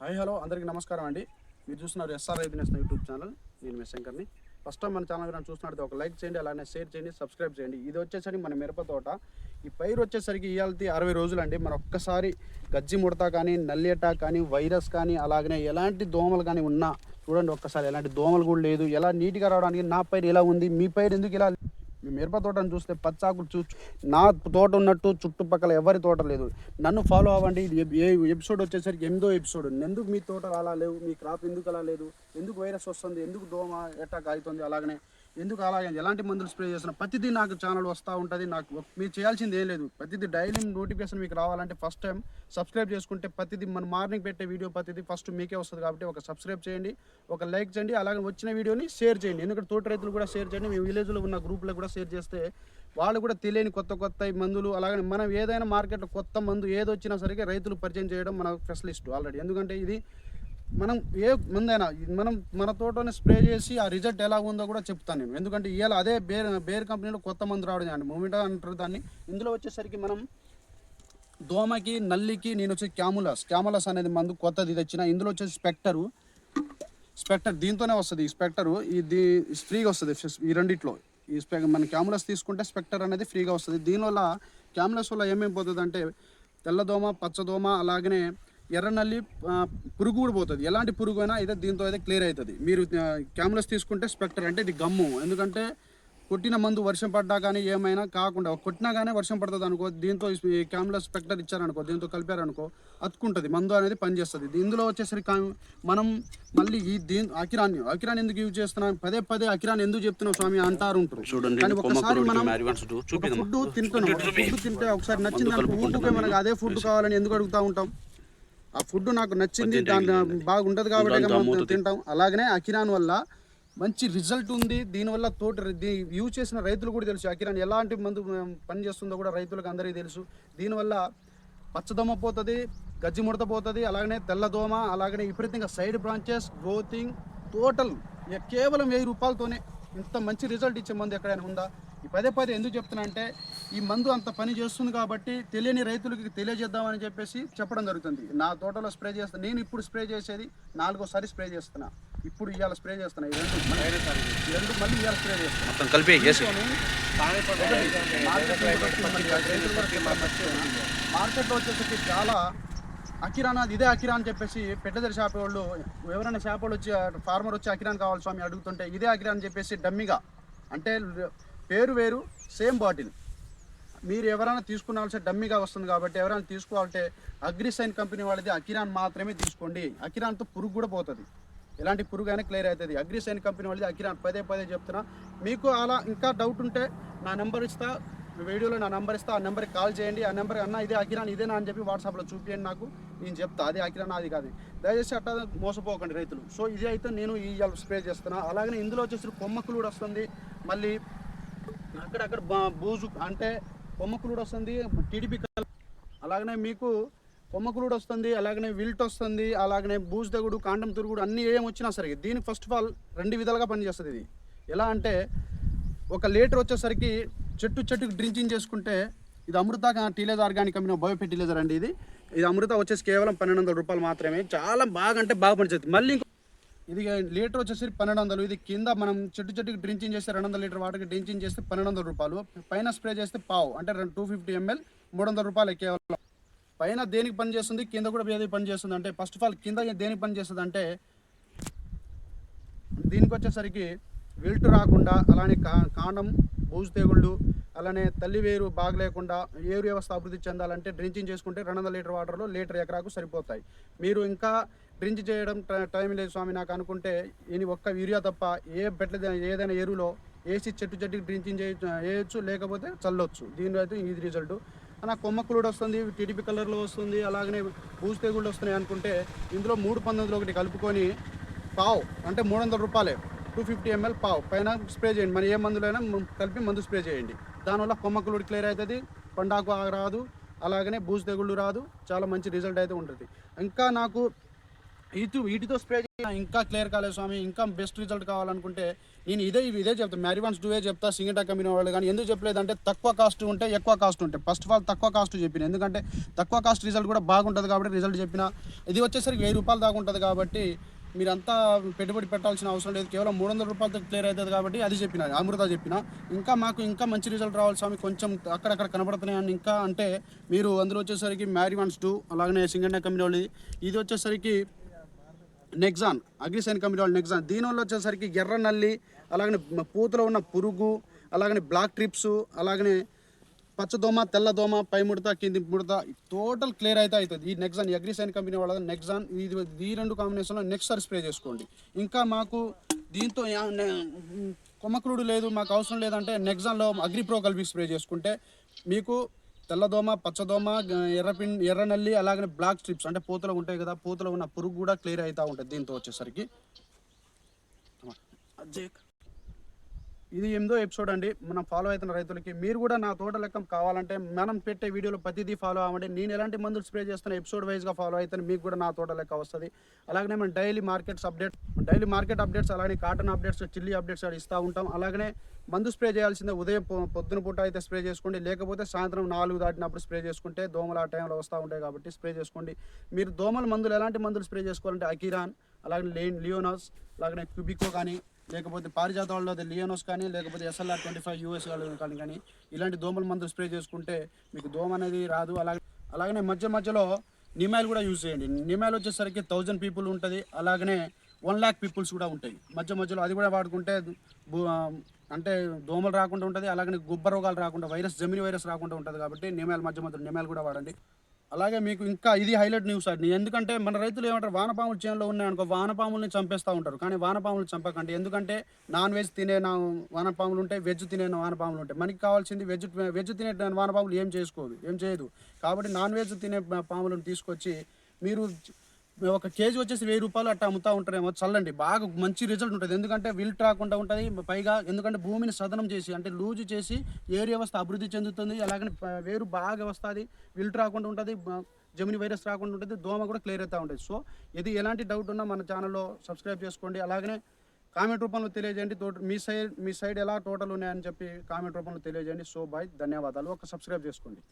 Hi hello. అందరికీ నమస్కారం అండి. మీరు చూస్తున్నారు ఎస్ఆర్ రైతు యూట్యూబ్ ఛానల్. నేను మీ శంకర్ని. ఫస్ట్ టైం మన ఛానల్ కానీ చూస్తున్నట్టు ఒక లైక్ చేయండి అలానే షేర్ చేయండి సబ్స్క్రైబ్ చేయండి. ఇది వచ్చేసరికి మన మిరప తోట. ఈ పైరు వచ్చేసరికి ఇవాళ అరవై రోజులు అండి మన ఒక్కసారి గజ్జి ముడత కానీ నల్లేట కానీ వైరస్ కానీ అలాగనే ఎలాంటి దోమలు కానీ ఉన్నా చూడండి ఒక్కసారి ఎలాంటి దోమలు కూడా లేదు. ఎలా నీట్గా రావడానికి నా పైరు ఎలా ఉంది? మీ పైరు ఎందుకు ఇలా మిరప తోటను చూస్తే పచ్చాకులు చూ నా తోట ఉన్నట్టు చుట్టుపక్కల ఎవరి తోట లేదు. నన్ను ఫాలో అవ్వండి. ఇది ఏ ఎపిసోడ్ వచ్చేసరికి ఎనిమిదో ఎపిసోడ్ ఎందుకు మీ తోట అలా లేవు? మీ క్రాప్ ఎందుకు అలా లేదు? ఎందుకు వైరస్ వస్తుంది? ఎందుకు దోమ ఎట్టా అవుతుంది అలాగనే ఎందుకు అలాగే ఎలాంటి మందులు స్ప్రే చేస్తున్నా ప్రతిదీ నాకు ఛానల్ వస్తూ ఉంటుంది. నాకు మీరు చేయాల్సింది ఏం లేదు. ప్రతిదీ డైలీ నోటిఫికేషన్ మీకు రావాలంటే ఫస్ట్ టైం సబ్స్క్రైబ్ చేసుకుంటే ప్రతిదీ మన మార్నింగ్ పెట్టే వీడియో ప్రతిదీ ఫస్ట్ మీకే వస్తుంది కాబట్టి ఒక సబ్స్క్రైబ్ చేయండి. ఒక లైక్ చేయండి. అలాగే వచ్చిన వీడియోని షేర్ చేయండి. ఎందుకంటే తోట రైతులు కూడా షేర్ చేయండి. మీ విలేజ్లో ఉన్న గ్రూప్లో కూడా షేర్ చేస్తే వాళ్ళు కూడా తెలియని కొత్త కొత్త మందులు అలాగే మనం ఏదైనా మార్కెట్లో కొత్త మందు ఏదొచ్చినా సరే రైతులు పరిచయం చేయడం మన స్పెషలిస్ట్ ఆల్రెడీ ఎందుకంటే ఇది మనం ఏ ముందైనా మనం మన తోటని స్ప్రే చేసి ఆ రిజల్ట్ ఎలా ఉందో కూడా చెప్తాను నేను. ఎందుకంటే ఇవాళ అదే బేర్ బేర్ కంపెనీలో కొత్త మందు రావడం అండి. మూమెంట్ అంటారు దాన్ని. ఇందులో వచ్చేసరికి మనం దోమకి నల్లికి నేను వచ్చి క్యాములస్. క్యాములస్ అనేది మందు కొత్తది తెచ్చిన ఇందులో వచ్చేసి స్పెక్టరు. స్పెక్టర్ దీంతోనే వస్తుంది. ఈ స్పెక్టరు ఇది ఫ్రీగా వస్తుంది. ఈ రెండిట్లో. ఈ స్పె మన క్యాములస్ తీసుకుంటే స్పెక్టర్ అనేది ఫ్రీగా వస్తుంది. దీనివల్ల క్యాములస్ వల్ల ఏమేమి పోతుంది అంటే తెల్లదోమ పచ్చదోమ అలాగనే ఎర్ర నల్లి ఆ, పురుగు కూడా పోతుంది. ఎలాంటి పురుగు అయినా అయితే దీంతో అయితే క్లియర్ అవుతుంది మీరు క్యాములస్ తీసుకుంటే స్పెక్టర్ అంటే ఇది గమ్ము. ఎందుకంటే కొట్టిన మందు వర్షం పడ్డా కానీ ఏమైనా కాకుండా కొట్టినా కానీ వర్షం పడుతుంది అనుకో దీంతో ఈ క్యామ్లో స్పెక్టర్ ఇచ్చారనుకో దీంతో కలిపారనుకో అతుక్కుంటుంది మందు అనేది పనిచేస్తుంది. ఇందులో వచ్చేసరికి మనం మళ్ళీ ఈ దీని అకిరాన్ని అకిరాన్ ఎందుకు యూజ్ చేస్తున్నాం? పదే పదే అకిరాన్ ఎందుకు చెప్తున్నాం స్వామి అంటారు ఉంటారు చూడండి ఒకసారి మనం ఫుడ్ తింటున్నాం. ఫుడ్ తింటే ఒకసారి నచ్చింది ఊరుకుపోయి మనకు అదే ఫుడ్ కావాలని ఎందుకు అడుగుతా ఉంటాం? ఆ ఫుడ్ నాకు నచ్చింది దాని బాగుంటుంది కాబట్టి తింటాం. అలాగనే అకిరాన్ వల్ల మంచి రిజల్ట్ ఉంది. దీనివల్ల తోట దీ- యూజ్ చేసిన రైతులు కూడా తెలుసు. అకిరాన్ ఎలాంటి మందు పని చేస్తుందో కూడా రైతులకు అందరికీ తెలుసు. దీనివల్ల పచ్చదోమ పోతుంది గజ్జి ముడత పోతుంది అలాగనే తెల్లదోమ అలాగనే విపరీతంగా సైడ్ బ్రాంచెస్ గ్రోతింగ్ టోటల్ కేవలం వెయ్యి రూపాయలతోనే ఇంత మంచి రిజల్ట్ ఇచ్చే మందు ఎక్కడైనా ఉందా? ఈ పదే పదే ఎందుకు చెప్తున్నా అంటే ఈ మందు అంత పని చేస్తుంది కాబట్టి తెలియని రైతులకి తెలియజేద్దామని చెప్పేసి చెప్పడం జరుగుతుంది. నా తోటలో స్ప్రే చేస్తాను నేను ఇప్పుడు స్ప్రే చేసేది నాలుగోసారి స్ప్రే చేస్తున్నా. ఇప్పుడు ఇవాళ స్ప్రే చేస్తున్నా. ఈ రెండు రెండు మళ్ళీ ఇవాళ స్ప్రే చేస్తున్నా. మొత్తం కలిపి మార్కెట్లో వచ్చేసరికి చాలా అకిరాన్ అది ఇదే అకిరాన్ అని చెప్పేసి పెట్టదరి షాప్ వాళ్ళు ఎవరైనా షాప్ వాళ్ళు వచ్చి ఫార్మర్ వచ్చి అకిరాన్ కావాలి స్వామి అడుగుతుంటే ఇదే అకిరాన్ అని చెప్పేసి డమ్మిగా అంటే పేరు వేరు సేమ్ బాటిల్. మీరు ఎవరైనా తీసుకున్నాల్సిన డమ్మీగా వస్తుంది కాబట్టి ఎవరైనా తీసుకోవాలంటే అగ్రిసైన్ కంపెనీ వాళ్ళది అకిరాన్ మాత్రమే తీసుకోండి. అకిరాన్తో పురుగు కూడా పోతుంది. ఎలాంటి పురుగు అయినా క్లియర్ అవుతుంది. అగ్రిసైన్ కంపెనీ వాళ్ళది అకిరాన్. పదే పదే చెప్తున్నా. మీకు అలా ఇంకా డౌట్ ఉంటే నా నెంబర్ ఇస్తా. వీడియోలో నా నెంబర్ ఇస్తా. ఆ నెంబర్కి కాల్ చేయండి. ఆ నెంబర్ అన్న ఇదే అకిరాన్ ఇదేనా అని చెప్పి వాట్సాప్లో చూపించండి నాకు. నేను చెప్తా. అదే అకిరాన్ అది కాదు. దయచేసి అట్లా మోసపోకండి రైతులు. సో ఇది అయితే నేను ఈ స్ప్రే చేస్తున్నా. అలాగనే ఇందులో వచ్చేసి కొమ్మకులు కూడా వస్తుంది. మళ్ళీ అక్కడక్కడ బూజు అంటే కొమ్మకులుడు వస్తుంది టీడీపీ అలాగనే మీకు కొమ్మకులుడు వస్తుంది అలాగనే విల్ట్ వస్తుంది అలాగనే బూజు తెగుడు కాండం తిరుగుడు అన్నీ ఏం వచ్చినా సరే దీనికి ఫస్ట్ ఆఫ్ ఆల్ రెండు విధాలుగా పనిచేస్తుంది ఇది. ఎలా అంటే ఒక లీటర్ వచ్చేసరికి చెట్టు చెట్టుకు డ్రింకింగ్ చేసుకుంటే ఇది అమృత టీలేజర్ ఆర్గానిక్ కంపెనీ బయో అండి ఇది. ఇది అమృత వచ్చేసి కేవలం పన్నెండు వందల రూపాయలు మాత్రమే. చాలా బాగా అంటే బాగా పనిచేస్తుంది. మళ్ళీ ఇది లీటర్ వచ్చేసి పన్నెండు వందలు ఇది కింద మనం చెట్టు చెట్టుకి డ్రింకింగ్ చేస్తే రెండు వందల లీటర్ వాటర్కి డ్రింకింగ్ చేస్తే పన్నెండు వందల రూపాయలు. పైన స్ప్రే చేస్తే పావు అంటే టూ ఫిఫ్టీ ఎంఎల్ మూడు వందల రూపాయలు కేవలం. పైన దేనికి పని చేస్తుంది? కింద కూడా ఏది పని చేస్తుంది అంటే ఫస్ట్ ఆఫ్ ఆల్ కింద దేనికి పని చేస్తుంది అంటే దీనికి వచ్చేసరికి వెల్టు రాకుండా అలానే కా కాండం బూజు తెగుళ్ళు అలానే తల్లి వేరు బాగలేకుండా ఏరు వ్యవస్థ అభివృద్ధి చెందాలంటే డ్రింకింగ్ చేసుకుంటే రెండు వందల లీటర్ వాటర్లో లీటర్ ఎకరాకు సరిపోతాయి. మీరు ఇంకా డ్రింక్ చేయడం ట- టైం లేదు స్వామి నాకు అనుకుంటే ఈయన ఒక్క యూరియా తప్ప ఏ బెట్ల ఏదైనా ఎరువులో వేసి చెట్టు చెట్టుకి డ్రింకింగ్ చేయ వేయచ్చు లేకపోతే చల్లొచ్చు. దీనిలో అయితే ఇది రిజల్ట్. నా కొమ్మకులుడు వస్తుంది టీడీపీ కలర్లో వస్తుంది అలాగనే బూజు తెగుళ్ళు వస్తున్నాయి అనుకుంటే ఇందులో మూడు పంతొమ్మిదిలో ఒకటి కలుపుకొని పావు అంటే మూడు వందల రూపాయలే టూ ఫిఫ్టీ ఎంఎల్ పావు. పైన స్ప్రే చేయండి మన ఏ మందులైనా కలిపి మందు స్ప్రే చేయండి. దానివల్ల కొమ్మకులుడు క్లియర్ అవుతుంది పండాకు రాదు అలాగనే బూజు తెగుళ్ళు రాదు చాలా మంచి రిజల్ట్ అయితే ఉంటుంది. ఇంకా నాకు ఇటు వీటితో స్ప్రే చేసినా ఇంకా క్లియర్ కాలేదు స్వామి ఇంకా బెస్ట్ రిజల్ట్ కావాలనుకుంటే నేను ఇదే ఇదే చెప్తాను మ్యారివాన్స్ డూవే చెప్తా సింగటా కంపెనీ వాళ్ళు కానీ ఎందుకు చెప్పలేదంటే తక్కువ కాస్ట్ ఉంటే ఎక్కువ కాస్ట్ ఉంటే. ఫస్ట్ ఆఫ్ ఆల్ తక్కువ కాస్ట్ చెప్పిన. ఎందుకంటే తక్కువ కాస్ట్ రిజల్ట్ కూడా బాగుంటుంది కాబట్టి రిజల్ట్ చెప్పిన. ఇది వచ్చేసరికి వెయ్యి రూపాయలు దాకా ఉంటుంది కాబట్టి మీరంతా పెట్టుబడి పెట్టాల్సిన అవసరం లేదు. కేవలం మూడు వందల రూపాయలతో క్లియర్ అవుతుంది కాబట్టి అది చెప్పిన అమృత చెప్పిన. ఇంకా మాకు ఇంకా మంచి రిజల్ట్ రావాలి స్వామి. కొంచెం అక్కడక్కడ కనబడుతున్నాయని ఇంకా అంటే మీరు అందులో వచ్చేసరికి మ్యారివాన్స్ టూ అలాగనే సింగండా కంపెనీ వాళ్ళది ఇది వచ్చేసరికి నెగ్జాన్ అగ్రిసైన్ కంపెనీ వాళ్ళు నెక్సాన్ దీనివల్ల వచ్చేసరికి ఎర్ర నల్లి అలాగనే పూతలో ఉన్న పురుగు అలాగనే బ్లాక్ ట్రిప్స్ అలాగనే పచ్చదోమ తెల్లదోమ పై ముడత కింది ముడత టోటల్ క్లియర్ అయితే అవుతుంది. ఈ నెక్సాన్ ఈ అగ్రిసైన్ కంపెనీ వాళ్ళ నెక్సాన్ ఇది ఈ రెండు కాంబినేషన్లో నెక్స్ట్ సార్ స్ప్రే చేసుకోండి. ఇంకా మాకు దీంతో యా- కొమ్మకురుడు లేదు మాకు అవసరం లేదంటే నెక్సాన్లో అగ్రిప్రో కలిపి స్ప్రే చేసుకుంటే మీకు తెల్లదోమ పచ్చదోమ ఎర్రపిన్ ఎర్ర నల్లి బ్లాక్ స్ట్రిప్స్ అంటే పూతలు ఉంటాయి కదా పూతలో ఉన్న పురుగు కూడా క్లియర్ అవుతూ ఉంటుంది దీంతో వచ్చేసరికి. ఇది ఎనిమిదో ఎపిసోడ్ అండి. మనం ఫాలో అవుతున్న రైతులకి మీరు కూడా నా తోట లెక్క కావాలంటే మనం పెట్టే వీడియోలో ప్రతిదీ ఫాలో అవ్వండి. నేను ఎలాంటి మందులు స్ప్రే చేస్తున్న ఎపిసోడ్ వైజ్గా ఫాలో అయితే మీకు కూడా నా తోట లెక్క వస్తుంది. అలాగనే మనం daily markets update daily market updates అలాగే కాటన్ అప్డేట్స్ చిల్లీ అప్డేట్స్ ఇస్తూ ఉంటాం. అలాగనే మందు స్ప్రే చేయాల్సిందే ఉదయం పొద్దున పూట అయితే స్ప్రే చేసుకోండి. లేకపోతే సాయంత్రం నాలుగు దాటినప్పుడు స్ప్రే చేసుకుంటే దోమలు ఆ టైంలో వస్తూ ఉంటాయి కాబట్టి స్ప్రే చేసుకోండి. మీరు దోమల మందులు ఎలాంటి మందులు స్ప్రే చేసుకోవాలంటే అకిరాన్ అలాగే లేన్ లియోనాస్ అలాగనే క్యూబికో కానీ లేకపోతే పారిజాత వాళ్ళది అది లియోనోస్ కానీ లేకపోతే ఎస్ఎల్ఆర్ ట్వంటీ ఫైవ్ యూఎస్ కానీ కానీ ఇలాంటి దోమల మందులు స్ప్రే చేసుకుంటే మీకు దోమ అనేది రాదు. అలాగే అలాగనే మధ్య మధ్యలో నిమాయిల్ కూడా యూజ్ చేయండి. నిమాయిల్ వచ్చేసరికి థౌజండ్ పీపుల్ ఉంటుంది. అలాగనే వన్ ల్యాక్ పీపుల్స్ కూడా ఉంటాయి. మధ్య మధ్యలో అది కూడా వాడుకుంటే అంటే దోమలు రాకుండా ఉంటుంది. అలాగనే గుబ్బ రోగాలు రాకుండా వైరస్ జమిని వైరస్ రాకుండా ఉంటుంది కాబట్టి నిమాయిల్ మధ్య మధ్యలో నిమాయిల్ కూడా వాడండి. అలాగే మీకు ఇంకా ఇది హైలైట్ న్యూస్ అండి ఎందుకంటే మన రైతులు ఏమంటారు వానపాములు చేనులో ఉన్నాయనుకో వానపాముల్ని చంపేస్తూ ఉంటారు. కానీ వానపాములు చంపకండి. ఎందుకంటే నాన్ వెజ్ తినే నా వానపాములు ఉంటాయి వెజ్ తినే వానపాములు ఉంటాయి. మనకి కావాల్సింది వెజ్ వెజ్ తినే వానపాములు ఏం చేసుకోదు ఏం చేయదు. కాబట్టి నాన్ వెజ్ తినే పాములను తీసుకొచ్చి మీరు ఒక కేజీ వచ్చేసి వెయ్యి రూపాయలు అట్లా అమ్ముతా ఉంటారేమో. చల్లండి. బాగా మంచి రిజల్ట్ ఉంటుంది. ఎందుకంటే విల్ట్ రాకుండా ఉంటుంది. పైగా ఎందుకంటే భూమిని సదనం చేసి అంటే లూజ్ చేసి ఏరు వ్యవస్థ అభివృద్ధి చెందుతుంది. అలాగనే వేరు బాగా వస్తుంది. విల్ట్ రాకుండా ఉంటుంది. జమిని వైరస్ రాకుండా ఉంటుంది. దోమ కూడా క్లియర్ అవుతూ ఉంటుంది. సో ఇది ఎలాంటి డౌట్ ఉన్నా మన ఛానల్లో సబ్స్క్రైబ్ చేసుకోండి. అలాగనే కామెంట్ రూపంలో తెలియజేయండి. తోట మీ సైడ్ మీ సైడ్ ఎలా టోటల్ ఉన్నాయని చెప్పి కామెంట్ రూపంలో తెలియజేయండి. సో బాయ్ ధన్యవాదాలు. ఒక సబ్స్క్రైబ్ చేసుకోండి.